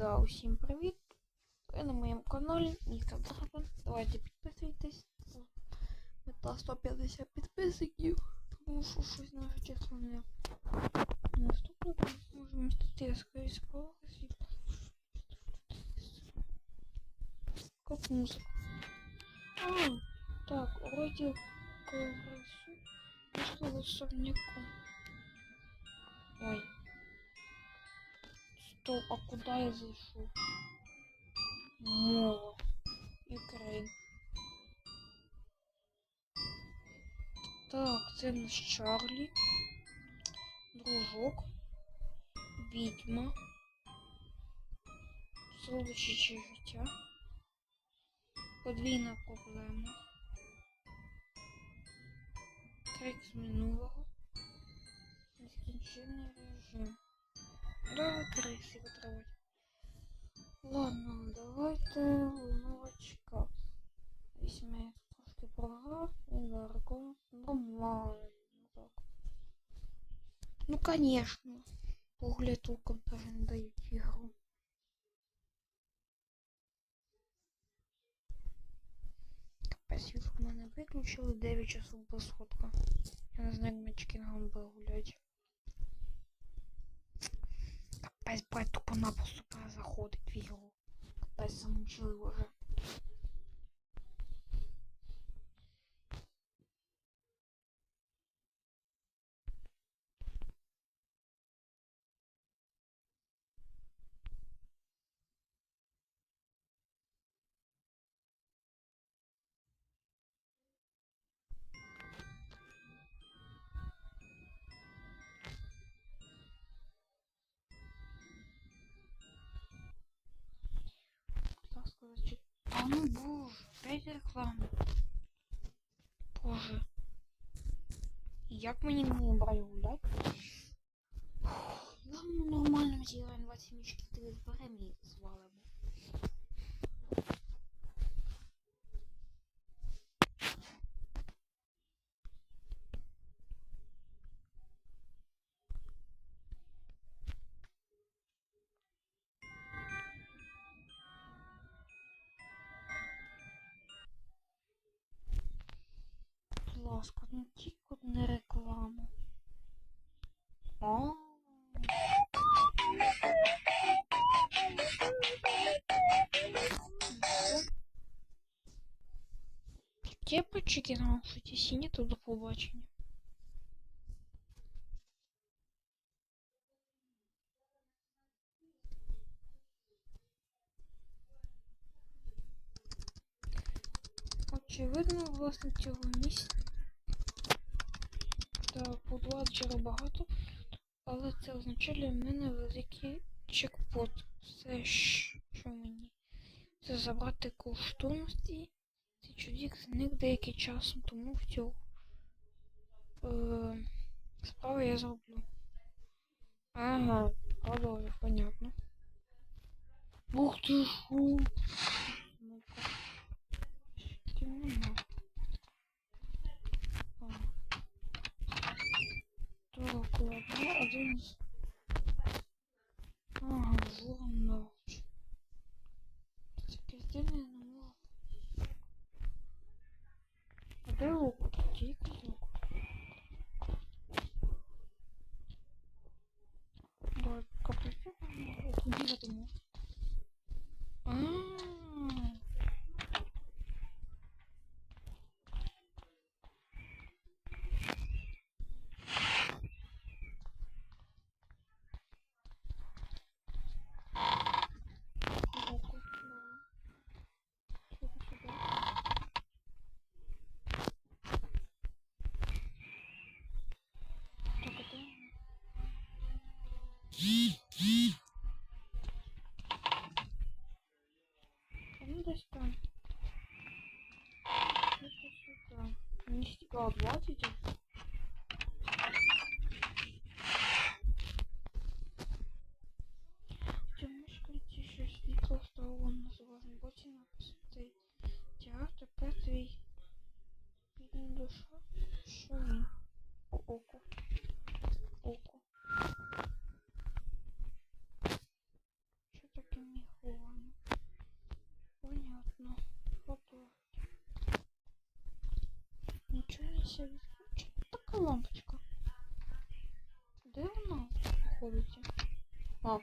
Да, усім привіт! Ви на моєму каналі Містер Драгон. Давайте підписуйтесь. Мета 150 підписників. Тому що щось наше чесно не наступно. Може містити я скоріше світло. Как музика. А, так, розділ колесу. Можливо, сорняку. Стоп, а куда я зайшов? Мова. Ukraine. Так, це наш Чарлі. Дружок. Відьма. Солодощі життя. Подвійна проблема. Крик з минулого. Нескінченний режим. Да, крысы потравать. Ладно, давайте новачка. Візьме трошки програв і дорого. Нормально. Так. Ну, конечно. Погляд толком даже не дають ігру. Капець, в мене виключили 9 часов без сходка. Я не знаю, як ми чекінгом буде гулять. Капець, блядь, тупо напросто пора заходить в ігру. Без замучили вже. Ну боже, опять реклама. Боже. Як мені не брати гулять? Нам нормально зіграємо 27 4 зберемо і звалимо. Ласка, ну тільки не рекламу. А. Где почекінув, що ті сіні тут до побачення. Очевидно, власне цього місця. Так, подладжера багато, але це означає для мене великий чекпот. Все, що мені. Це забрати коштовності. Цей чоловік зник деякий час, тому в цього е, справи я зроблю. Ага, продовжу, понятно. Ух ти шо! Ну-ка. Темно. А. Так, ладно, один из... Ага, журнал. Таке здільне не можу. А де око? Тільки око. Да, капельки. Не думаю. А. Око, да. Сюда, сюда. Так, это... А ну десь там. Это сюда. Не стекла ще така лампочка. Де вона знаходиться? А,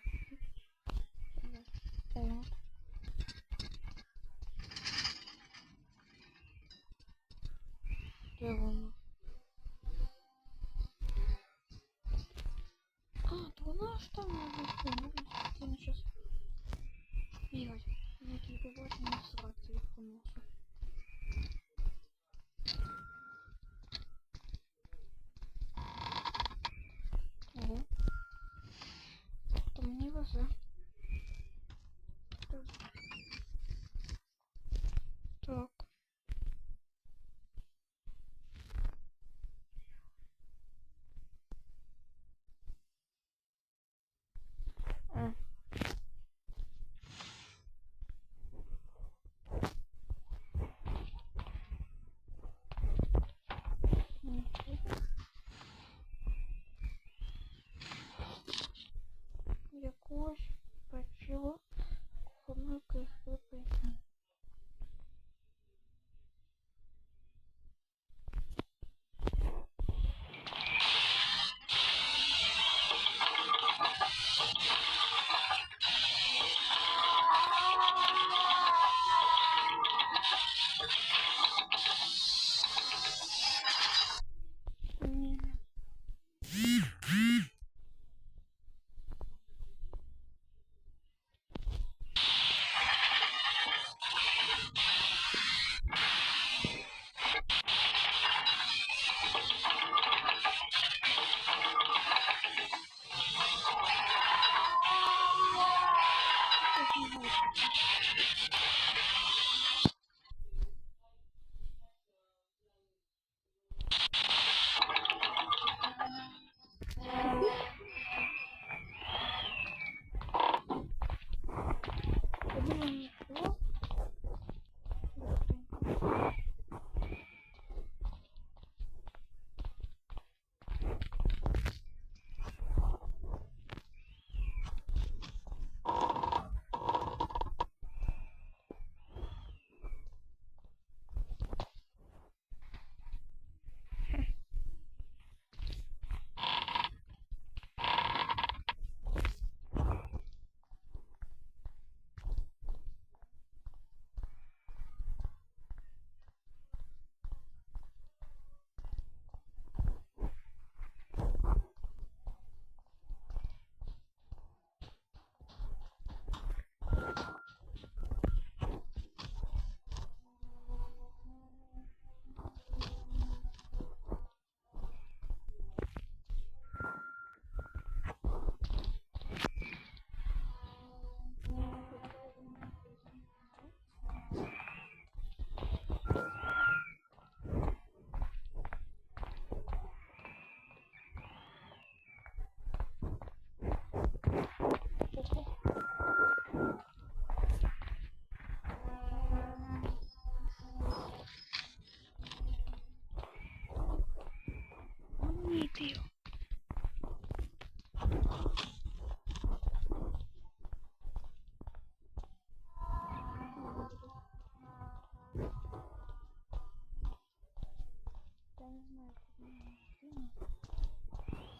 Thank you.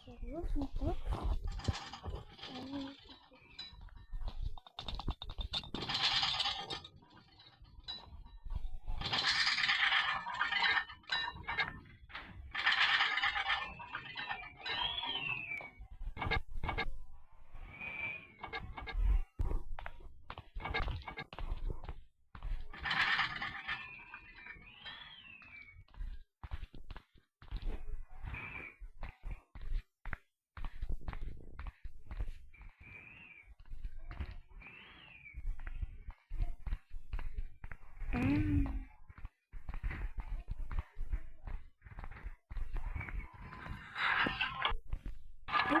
Серйозно, так?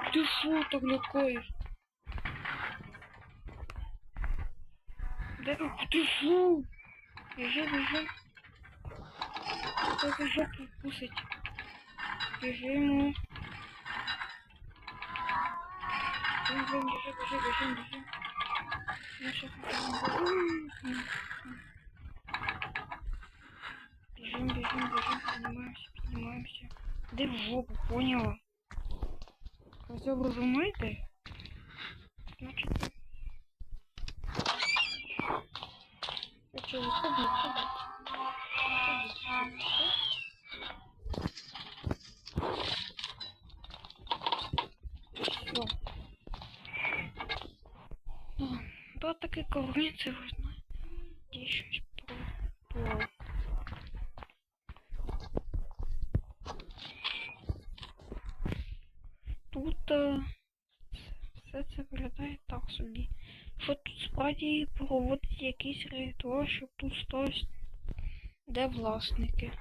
Ух ты фу, так лякаєш. Да, ух ты фу. Біжи, біжи. Как жопу кусать. Бежим. Бежим, бежим, бежим, бежим, бежим, бежим. Я сейчас Бежим, бежим, бежим, поднимаемся, поднимаемся. Да в жопу, поняла? Хотів розуміти. Значить. Хочу виходити. Хто такий корниця? Що тут справді проводить якийсь ритуал, щоб тут сталося де власники.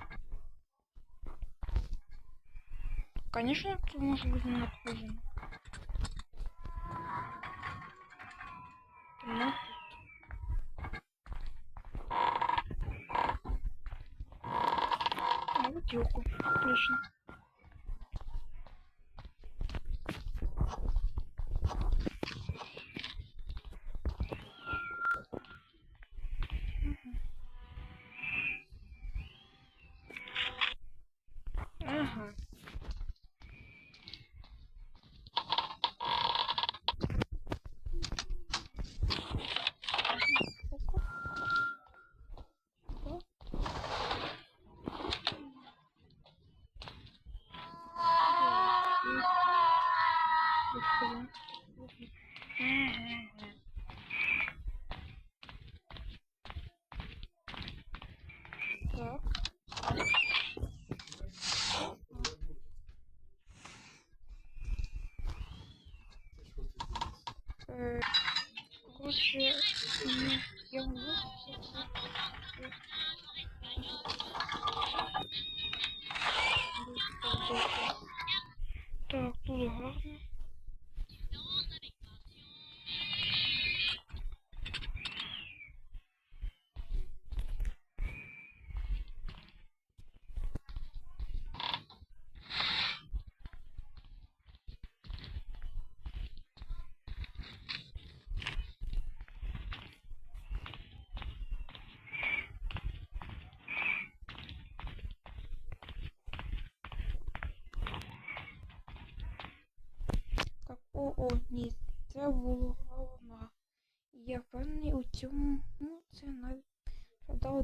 Конечно, тут може бути напружено. Ну, а вот елку. Отлично. Так. Е, Коротше, м, я можу Так, тут гарно. Так, о, о, ні, це було головна. Я впевнений у цьому, ну, це навіть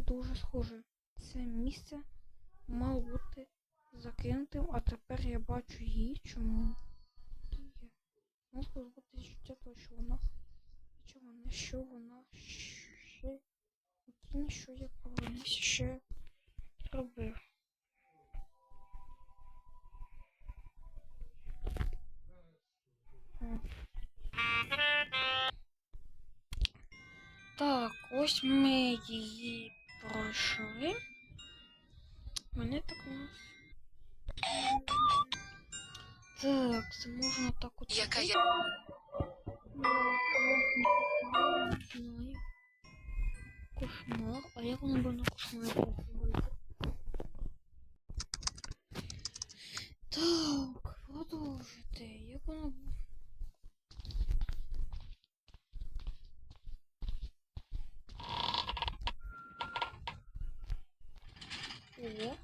дуже схоже. Це місце мало бути закинутим, а тепер я бачу її, чому є. Можу позбути життя того, що вона. Що вона, що вона ще у що я повернуся ще ось ми її пройшли. Мене так у нас. Так, це можна так от. Яка я. Кошмар. А як воно буде на кошмарі робити? Так, продовжити. Як воно. бу- О.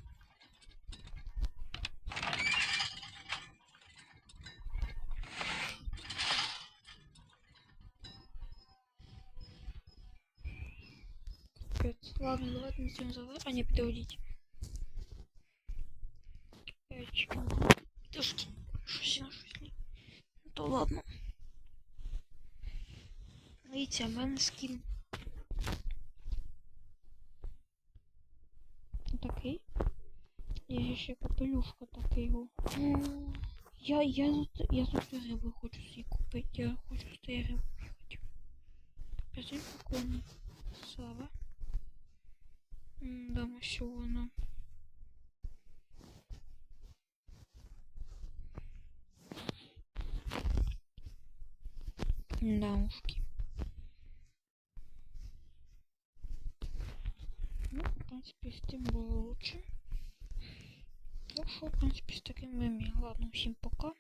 Капец. Ладно, давайте на цьому завершимо. А, не. Э, чё? Подожди. Щось я. Ну, То ладно. Видите, в мене скін. Такий. Є ще капелюшка такий. Я, я, за- я цю рибу хочу собі купити. Я хочу цієї риби бігати. Капець, він прикольний. Слава. М, Да, ну що воно. Да, ушки. Ну, в принципе, с тем было лучше. Ну что, в принципе, с таким мы Ладно, всем пока.